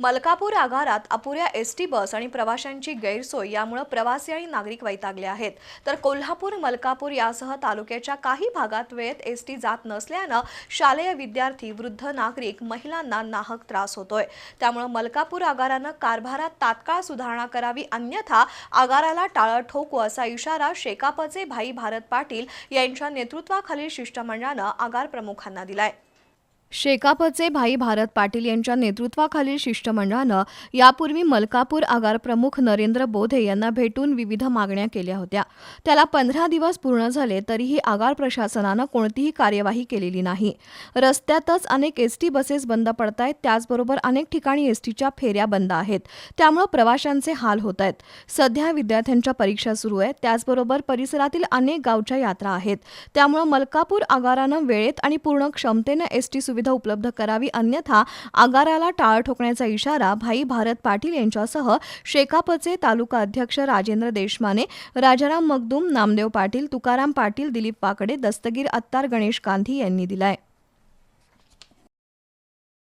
मलकापूर आगारात अपुऱ्या S T bus आणि प्रवाशांची गैरसोय यामुळे प्रवासी आणि नागरिक वैतागले आहेत. तर कोल्हापूर मलकापूर यासह तालुक्याच्या काही भागात वेळेत एस टी जात नसल्यानं शालेय विद्यार्थी वृद्ध नागरिक महिलांना नाहक त्रास होतोय. त्यामुळे मलकापूर आगारानं कारभारात तात्काळ सुधारणा करावी अन्यथा आगाराला टाळं ठोकू असा इशारा शेकापचे भाई भारत पाटील यांच्या नेतृत्वाखालील शिष्टमंडळानं आगार प्रमुखांना दिलाय. शेकापचे भाई भारत पाटील यांच्या नेतृत्वाखालील शिष्टमंडळानं यापूर्वी मलकापूर आगार प्रमुख नरेंद्र बोधे यांना भेटून विविध मागण्या केल्या होत्या. त्याला पंधरा दिवस पूर्ण झाले तरीही आगार प्रशासनानं कोणतीही कार्यवाही केलेली नाही. रस्त्यातच अनेक एस टी बसेस बंद पडत आहेत त्याचबरोबर अनेक ठिकाणी एस टीच्या फेऱ्या बंद आहेत. त्यामुळे प्रवाशांचे हाल होत आहेत सध्या विद्यार्थ्यांच्या परीक्षा सुरू आहेत त्याचबरोबर परिसरातील अनेक गावच्या यात्रा आहेत. त्यामुळे मलकापूर आगारानं वेळेत आणि पूर्ण क्षमतेनं एस टी सुविधा उपलब्ध करावी अन्यथा आगाराला टाळ ठोकण्याचा इशारा भाई भारत पाटील यांच्यासह शेकापचे तालुका अध्यक्ष राजेंद्र देशमाने राजाराम मगदूम नामदेव पाटील तुकाराम पाटील दिलीप वाकडे दस्तगीर अत्तार गणेश गांधी यांनी दिलाय.